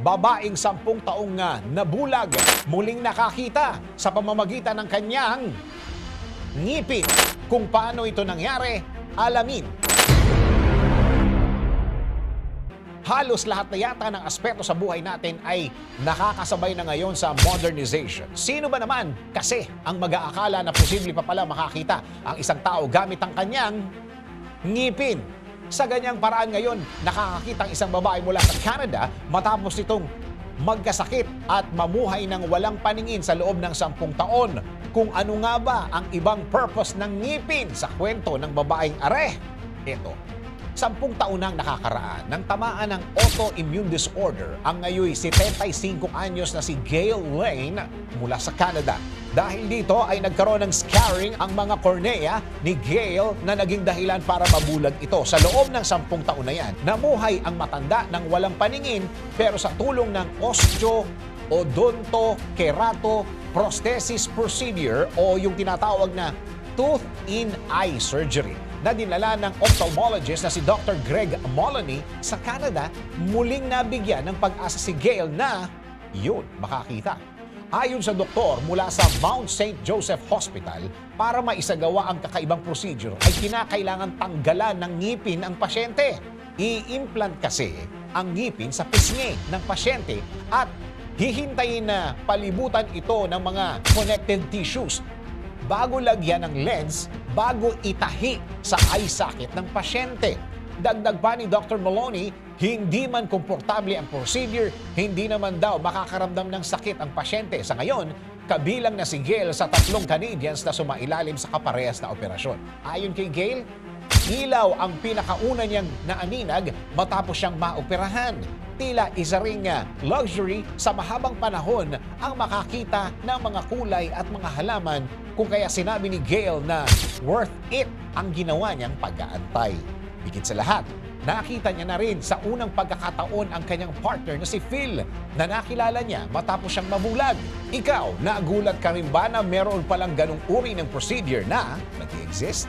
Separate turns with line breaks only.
babaeng sampung taong nga nabulag muling nakakita sa pamamagitan ng kanyang ngipin. Kung paano ito nangyari, alamin. Halos lahat na yata ng aspeto sa buhay natin ay nakakasabay na ngayon sa modernization. Sino ba naman kasi ang mag-aakala na posible pa pala makakita ang isang tao gamit ang kanyang ngipin? Sa ganyang paraan ngayon, nakakakita ang isang babae mula sa Canada matapos itong magkasakit at mamuhay ng walang paningin sa loob ng sampung taon. Kung ano nga ba ang ibang purpose ng ngipin sa kwento ng babaeng are? Ito, Sampung taon nang nakakaraan ng tamaan ng autoimmune disorder ang ngayon 75 anyos na si Gail Lane mula sa Canada. Dahil dito ay nagkaroon ng scarring ang mga cornea ni Gail na naging dahilan para mabulag ito. Sa loob ng sampung taon na yan, namuhay ang matanda ng walang paningin pero sa tulong ng osteo odonto kerato prosthesis procedure o yung tinatawag na tooth in eye surgery na dinala ng ophthalmologist na si Dr. Greg Moloney sa Canada, muling nabigyan ng pag-asa si Gail na yun, makakita. Ayon sa doktor mula sa Mount St. Joseph Hospital, para maisagawa ang kakaibang procedure ay kinakailangan tanggalan ng ngipin ang pasyente. I-implant kasi ang ngipin sa pisngi ng pasyente at hihintayin na palibutan ito ng mga connected tissues bago lagyan ng lens bago itahi sa eye socket ng pasyente. Dagdag pa ni Dr. Maloney, hindi man komportable ang procedure, hindi naman daw makakaramdam ng sakit ang pasyente. Sa ngayon, kabilang na si Gail sa tatlong Canadians na sumailalim sa kaparehas na operasyon. Ayon kay Gail, ilaw ang pinakauna niyang naaninag matapos siyang maoperahan. Tila isa ring ah, luxury sa mahabang panahon ang makakita ng mga kulay at mga halaman kung kaya sinabi ni Gail na worth it ang ginawa niyang pag-aantay. Higit sa lahat, nakita niya na rin sa unang pagkakataon ang kanyang partner na si Phil na nakilala niya matapos siyang mabulag. Ikaw, nagulat ka rin ba na meron palang ganong uri ng procedure na nag-exist?